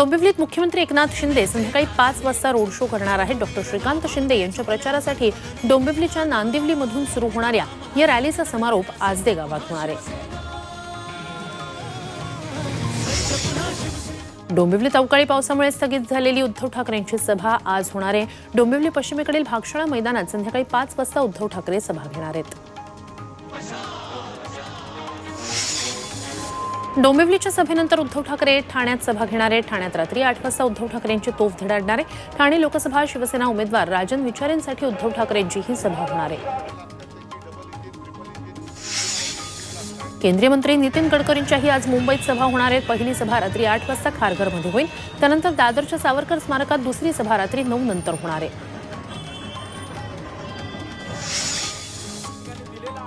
डोंबिवलीत मुख्यमंत्री एकनाथ शिंदे संध्याकाळी पाच वाजता रोड शो करणार आहेत. डॉक्टर श्रीकांत शिंदे यांच्या प्रचारासाठी डोंबिवलीच्या नांदिवलीमधून सुरू होणाऱ्या या रॅलीचा समारोप आजदे गावात होणार आहे. डोंबिवलीत अवकाळी पावसामुळे स्थगित झालेली उद्धव ठाकरेंची सभा आज होणार आहे. डोंबिवली पश्चिमेकडील भागशाळा मैदानात संध्याकाळी पाच वाजता उद्धव ठाकरे सभा घेणार आहेत. डोंबिवलीच्या सभेनंतर उद्धव ठाकरे ठाण्यात सभा घेणार. ठाण्यात रात्री आठ वाजता उद्धव ठाकरेंची तोफ धडाडणार आहे ठाणे लोकसभा शिवसेना उमेदवार राजन विचारेंसाठी उद्धव ठाकरेंची ही सभा होणार. आहे केंद्रीय मंत्री नितीन गडकरींच्याही आज मुंबईत सभा होणार आहेत. पहिली सभा रात्री आठ वाजता खारघरमध्ये होईल. त्यानंतर दादरच्या सावरकर स्मारकात दुसरी सभा रात्री नऊ नंतर होणार आहे.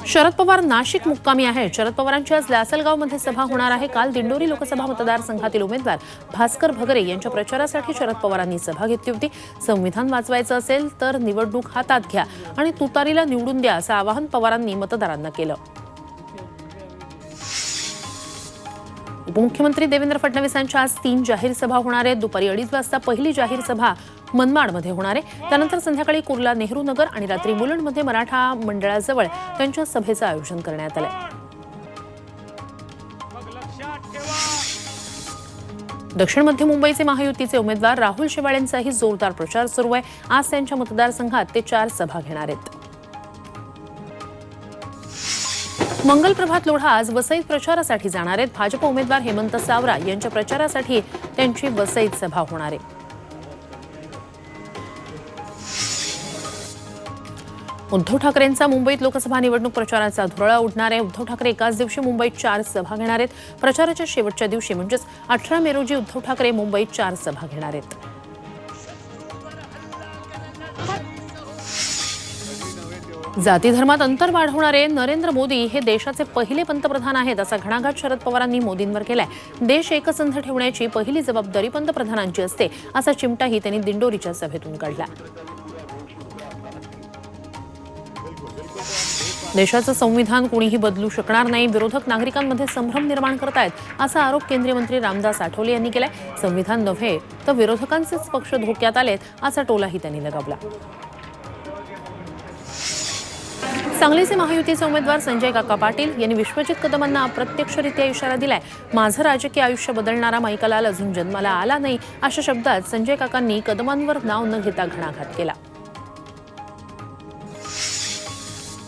शरद पवार नाशिक मुक्कामी आहेत. शरद पवारांची आज लासलगावमध्ये सभा होणार आहे. काल दिंडोरी लोकसभा मतदारसंघातील उमेदवार भास्कर भगरे यांच्या प्रचारासाठी शरद पवारांनी सभा घेतली होती. संविधान वाचवायचं असेल तर निवडणूक हातात घ्या आणि तुतारीला निवडून द्या असं आवाहन पवारांनी मतदारांना केलं. उपमुख्यमंत्री देवेंद्र फडणवीसांच्या आज तीन जाहीर सभा होणार आहेत. दुपारी अडीच वाजता पहिली जाहीर सभा मनमाडमध्ये होणार आहे. त्यानंतर संध्याकाळी कुर्ला नेहरू नगर आणि रात्री मुलुंडमध्ये मराठा मंडळाजवळ त्यांच्या सभेचं आयोजन करण्यात आलंय. दक्षिण मध्य मुंबईचे महायुतीचे उमेदवार राहुल शेवाळेंचाही जोरदार प्रचार सुरू आहे. आज त्यांच्या मतदारसंघात ते चार सभा घेणार आहेत. मंगल प्रभात लोढा आज वसईत प्रचारासाठी जाणार आहेत. भाजप उमेदवार हेमंत सावरा यांच्या प्रचारासाठी त्यांची वसईत सभा होणार आहे. उद्धव ठाकरेंचा मुंबईत लोकसभा निवडणूक प्रचाराचा धुरळा उडणार आहे. उद्धव ठाकरे एकाच दिवशी मुंबईत चार सभा घेणार आहेत. प्रचाराच्या शेवटच्या दिवशी म्हणजेच अठरा मे रोजी उद्धव ठाकरे मुंबईत चार सभा घेणार आहेत. जाती धर्मात अंतर वाढवणारे नरेंद्र मोदी हे देशाचे पहिले पंतप्रधान आहेत असा घणाघात शरद पवारांनी मोदींवर केलाय. देश एकसंध ठेवण्याची पहिली जबाबदारी पंतप्रधानांची असते असा चिमटाही त्यांनी दिंडोरीच्या सभेतून काढला. देशाचं संविधान कोणीही बदलू शकणार नाही विरोधक नागरिकांमध्ये संभ्रम निर्माण करतायत असा आरोप केंद्रीय मंत्री रामदास आठवले यांनी केलाय. संविधान नव्हे तर विरोधकांचेच पक्ष धोक्यात आलेत असा टोलाही त्यांनी लगावला. सांगलीचे महायुतीचे उमेदवार संजय काका पाटील यांनी विश्वजित कदमांना अप्रत्यक्षरित्या इशारा दिलाय. माझं राजकीय आयुष्य बदलणारा माईकालाल अजून जन्माला आला नाही अशा शब्दात संजय काकांनी कदमांवर नाव न घेता घणाघात केला.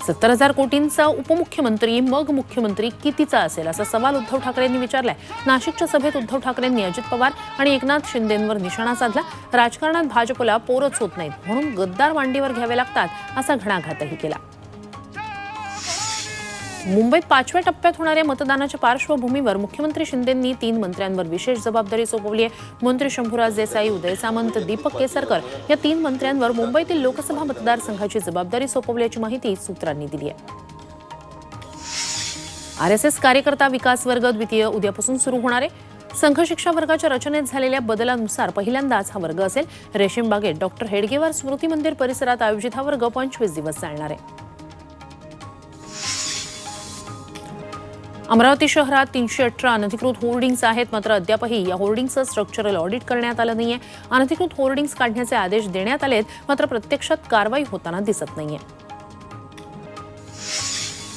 सत्तर हजार कोटींचा उपमुख्यमंत्री मग मुख्यमंत्री कितीचा असेल असा सवाल उद्धव ठाकरेंनी विचारलाय. नाशिकच्या सभेत उद्धव ठाकरेंनी अजित पवार आणि एकनाथ शिंदेंवर निशाणा साधला. राजकारणात भाजपला पोरच होत नाहीत म्हणून गद्दार मांडीवर घ्यावे लागतात असा घणाघातही केला. मुंबईत पाचव्या टप्प्यात होणाऱ्या मतदानाच्या पार्श्वभूमीवर मुख्यमंत्री शिंदेंनी तीन मंत्र्यांवर विशेष जबाबदारी सोपवली आहे. मंत्री शंभूराज देसाई उदय सामंत दीपक केसरकर या तीन मंत्र्यांवर मुंबईतील लोकसभा मतदारसंघाची जबाबदारी सोपवल्याची माहिती सूत्रांनी दिली आहे. आरएसएस कार्यकर्ता विकास वर्ग द्वितीय उद्यापासून सुरू होणार आहे. संघ शिक्षा वर्गाच्या रचनेत झालेल्या बदलानुसार पहिल्यांदाच हा वर्ग असेल. रेशीम बागेत डॉक्टर हेडगेवार स्मृती मंदिर परिसरात आयोजित हा वर्ग पंचवीस दिवस चालणार आहे. अमरावती शहरात तीनशे अठरा अनधिकृत होर्डिंग्स आहेत मात्र अद्यापही या होर्डिंगचं स्ट्रक्चरल ऑडिट करण्यात आलं नाहीये. अनधिकृत होर्डिंग्स काढण्याचे आदेश देण्यात आलेत मात्र प्रत्यक्षात कारवाई होताना दिसत नाहीये.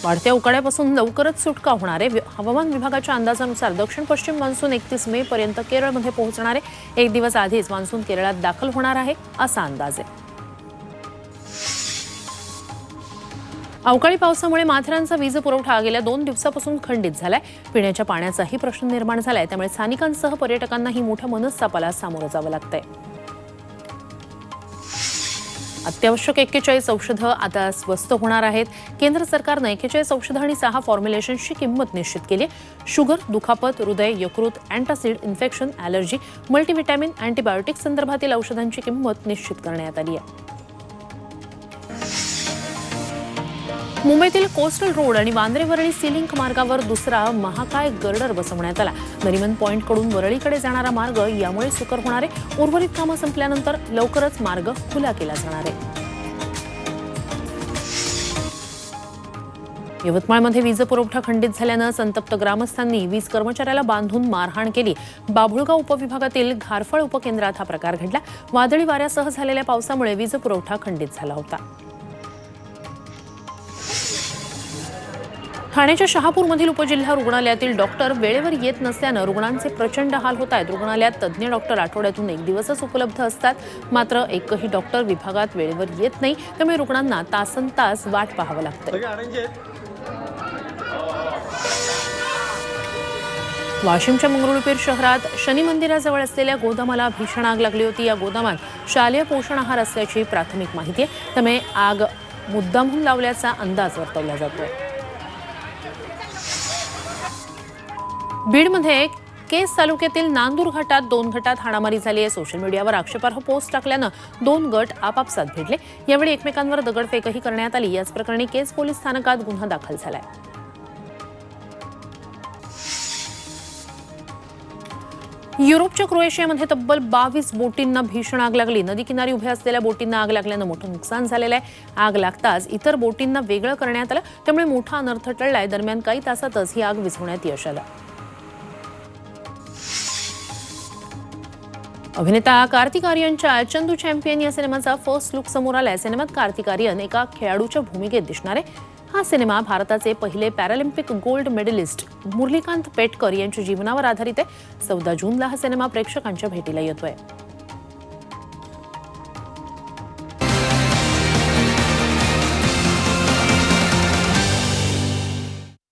वाढत्या उकाड्यापासून लवकरच सुटका होणार आहे. हवामान विभागाच्या अंदाजानुसार दक्षिण पश्चिम मान्सून एकतीस मे पर्यंत केरळमध्ये पोहोचणार आहे. एक दिवस आधीच मान्सून केरळात दाखल होणार आहे असा अंदाज आहे. अवकाळी पावसामुळे माथेरानचा वीज पुरवठा गेल्या दोन दिवसापासून खंडित झालाय. पिण्याच्या पाण्याचाही प्रश्न निर्माण झालाय. त्यामुळे स्थानिकांसह पर्यटकांनाही मोठ्या मनस्तापाला सामोरं जावं लागतंय. अत्यावश्यक एक्केचाळीस औषधं आता स्वस्त होणार आहेत. केंद्र सरकारनं एक्केचाळीस औषधं आणि सहा फॉर्म्युलेशनची किंमत निश्चित केली आहे. शुगर दुखापत हृदय यकृत antacid infection allergy multivitamin antibiotics संदर्भातील औषधांची किंमत निश्चित करण्यात आली आहे. मुंबईतील कोस्टल रोड आणि वांद्रे वरळी सिलिंक मार्गावर दुसरा महाकाय गर्डर बसवण्यात आला. नरिमन पॉईंटकडून वरळीकडे जाणारा मार्ग यामुळे सुकर होणार आहे. उर्वरित कामं संपल्यानंतर लवकरच मार्ग खुला केला जाणार आहे. यवतमाळमध्ये वीज पुरवठा खंडित झाल्यानं संतप्त ग्रामस्थांनी वीज कर्मचाऱ्याला बांधून मारहाण केली. बाभुळगाव उपविभागातील घारफळ उपकेंद्रात हा प्रकार घडला. वादळी वाऱ्यासह झालेल्या पावसामुळे वीज पुरवठा खंडित झाला होता. ठाण्याच्या शहापूरमधील उपजिल्हा रुग्णालयातील डॉक्टर वेळेवर येत नसल्यानं रुग्णांचे प्रचंड हाल होत आहेत. रुग्णालयात तज्ज्ञ डॉक्टर आठवड्यातून एक दिवसच उपलब्ध असतात. मात्र एकही डॉक्टर विभागात वेळेवर येत नाही. त्यामुळे रुग्णांना तासन तास वाट पाहावं लागतं वाशिमच्या मंगरुळपीर शहरात शनी मंदिराजवळ असलेल्या गोदामाला भीषण आग लागली होती. या गोदामात शालेय पोषण आहार असल्याची प्राथमिक माहिती आहे. त्यामुळे आग मुद्दामहून लावल्याचा अंदाज वर्तवला जातोय. बीडमध्ये केस तालुक्यातील नांदूर घाटात दोन गटात हाणामारी झाली आहे. सोशल मीडियावर आक्षेपार्ह पोस्ट टाकल्यानं दोन गट आपापसात भिडले. यावेळी एकमेकांवर दगडफेकही करण्यात आली. याच प्रकरणी केस पोलीस स्थानकात गुन्हा दाखल झालाय. युरोपच्या क्रोएशियामध्ये तब्बल बावीस बोटींना भीषण आग लागली. नदी किनारी उभ्या असलेल्या बोटींना आग लागल्यानं मोठं नुकसान झालेलं आहे. आग लागताच इतर बोटींना वेगळं करण्यात आलं. त्यामुळे मोठा अनर्थ टळलाय. दरम्यान काही तासातच ही आग विझवण्यात यश आलं. अभिनेता कार्तिक आर्यनच्या चंदू चॅम्पियन या सिनेमाचा फर्स्ट लुक समोर आलाय. सिनेमात कार्तिक आर्यन एका खेळाडूच्या भूमिकेत दिसणार आहे. हा सिनेमा भारताचे पहिले Paralympic gold medalist Murlikant Petkar यांच्या जीवनावर आधारित आहे. चौदा जूनला हा सिनेमा प्रेक्षकांच्या भेटीला येतोय.